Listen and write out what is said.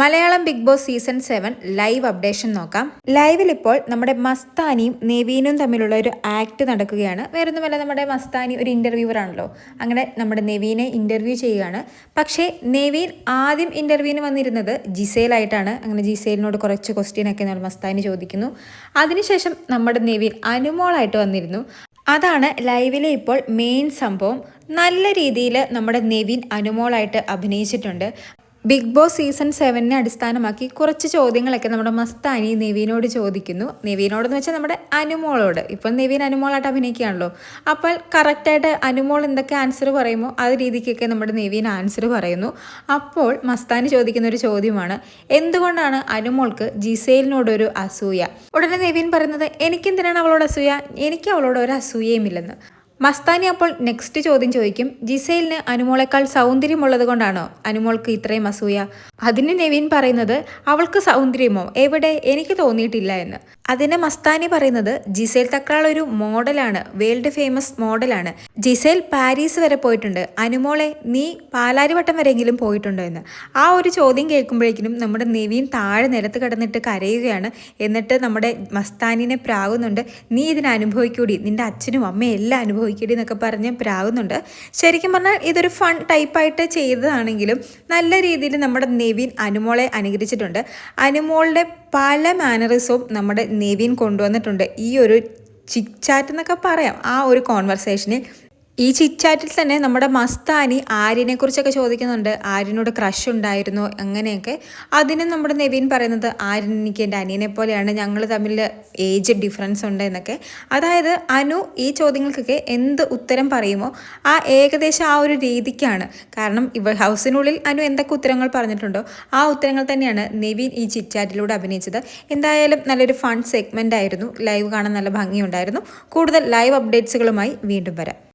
Malayalam Bigg Boss season seven live updation നോക്കാം. ലൈവിൽ ഇപ്പോൾ നമ്മുടെ മസ്താനിയും നെവീനും തമ്മിലുള്ള ഒരു ആക്ട് നടക്കുകയാണ്. വേറൊന്നുമല്ല നമ്മുടെ മസ്താനി ഒരു ഇന്റർവ്യൂവർ ആണല്ലോ. അങ്ങനെ നമ്മുടെ നെവീനെ ഇന്റർവ്യൂ ചെയ്യുകയാണ്. പക്ഷേ നെവീൻ ആദ്യം ഇന്റർവ്യൂവിന് വന്നിരുന്നത് ജിസേലായിട്ടാണ്. അങ്ങനെ ജിസേലിനോട് കുറച്ച് ക്വസ്റ്റ്യൻ ഒക്കെ നമ്മൾ മസ്താനി ചോദിക്കുന്നു. അതിനുശേഷം നമ്മുടെ നെവീൻ അനുമോളായിട്ട് വന്നിരുന്നു. അതാണ് ലൈവിലെ ഇപ്പോൾ മെയിൻ സംഭവം. നല്ല രീതിയിൽ നമ്മുടെ നെവിൻ അനുമോളായിട്ട് അഭിനയിച്ചിട്ടുണ്ട്. ബിഗ് ബോസ് സീസൺ സെവനെ അടിസ്ഥാനമാക്കി കുറച്ച് ചോദ്യങ്ങളൊക്കെ നമ്മുടെ മസ്താനി നെവീനോട് ചോദിക്കുന്നു. നെവീനോടെന്ന് വെച്ചാൽ നമ്മുടെ അനുമോളോട്. ഇപ്പം നെവീൻ അനുമോളായിട്ട് അഭിനയിക്കുകയാണല്ലോ. അപ്പോൾ കറക്റ്റായിട്ട് അനുമോൾ എന്തൊക്കെ ആൻസർ പറയുമോ ആ രീതിക്കൊക്കെ നമ്മുടെ നെവീൻ ആൻസർ പറയുന്നു. അപ്പോൾ മസ്താനി ചോദിക്കുന്ന ഒരു ചോദ്യമാണ് എന്തുകൊണ്ടാണ് അനുമോൾക്ക് ജിസേലിനോടൊരു അസൂയ? ഉടനെ നെവീൻ പറയുന്നത് എനിക്കെന്തിനാണ് അവളോട് അസൂയ? എനിക്ക് അവളോട് ഒരു അസൂയയുമില്ലെന്ന്. മസ്താനി അപ്പോൾ നെക്സ്റ്റ് ചോദ്യം ചോദിക്കും. ജിസൈലിന് അനുമോളെക്കാൾ സൗന്ദര്യമുള്ളത് കൊണ്ടാണോ അനുമോൾക്ക് ഇത്രയും അസൂയ? അതിന് നെവിൻ പറയുന്നത് അവൾക്ക് സൗന്ദര്യമോ? എവിടെ? എനിക്ക് തോന്നിയിട്ടില്ല എന്ന്. അതിന് മസ്താനി പറയുന്നത് ജിസേൽ തക്കാൾ ഒരു മോഡലാണ് വേൾഡ് ഫേമസ് മോഡലാണ്. ജിസേൽ പാരീസ് വരെ പോയിട്ടുണ്ട്. അനുമോളെ നീ പാലാരിവട്ടം വരെയെങ്കിലും പോയിട്ടുണ്ടോ എന്ന്? ആ ഒരു ചോദ്യം കേൾക്കുമ്പോഴേക്കും നമ്മുടെ നെവിൻ താഴെ നിലത്ത് കിടന്നിട്ട് കരയുകയാണ്. എന്നിട്ട് നമ്മുടെ മസ്താനിനെ പ്രാകുന്നുണ്ട് നീ ഇതിനെ അനുഭവിക്കൂടി. നിന്റെ അച്ഛനും അമ്മയും എല്ലാം അനുഭവിക്കൂടി എന്നൊക്കെ പറഞ്ഞ് പ്രാകുന്നുണ്ട് ശരിക്കും പറഞ്ഞാൽ ഇതൊരു ഫൺ ടൈപ്പായിട്ട് ചെയ്തതാണെങ്കിലും നല്ല രീതിയിൽ നമ്മുടെ നെവിൻ അനുമോളെ അനുകരിച്ചിട്ടുണ്ട്. അനുമോളുടെ പല നമ്മുടെ നെവിൻ കൊണ്ടുവന്നിട്ടുണ്ട്. ഈ ഒരു ചിക്ചാറ്റ് എന്നൊക്കെ പറയാം. ആ ഒരു കോൺവെർസേഷനിൽ ഈ ചിറ്റാറ്റിൽ തന്നെ നമ്മുടെ മസ്താനി ആര്യനെ കുറിച്ചൊക്കെ ചോദിക്കുന്നുണ്ട്. ആര്യനോട് ക്രഷ് ഉണ്ടായിരുന്നു അങ്ങനെയൊക്കെ. അതിനും നമ്മുടെ നെവീൻ പറയുന്നത് ആര്യൻ എനിക്ക് എന്റെ അനിയനെ പോലെയാണ് ഞങ്ങൾ തമ്മിൽ ഏജ് ഡിഫറൻസ് ഉണ്ട് എന്നൊക്കെ. അതായത് അനു ഈ ചോദ്യങ്ങൾക്കൊക്കെ എന്ത് ഉത്തരം പറയുമോ ആ ഏകദേശം ആ ഒരു രീതിക്കാണ്. കാരണം ഇവ ഹൗസിനുള്ളിൽ അനു എന്തൊക്കെ ഉത്തരങ്ങൾ പറഞ്ഞിട്ടുണ്ടോ ആ ഉത്തരങ്ങൾ തന്നെയാണ് നെവീൻ ഈ ചിറ്റാറ്റിലൂടെ അഭിനയിച്ചത്. എന്തായാലും നല്ലൊരു ഫൺ സെഗ്മെന്റ് ആയിരുന്നു. ലൈവ് കാണാൻ നല്ല ഭംഗിയുണ്ടായിരുന്നു. കൂടുതൽ ലൈവ് അപ്ഡേറ്റ്സുകളുമായി വീണ്ടും വരാം.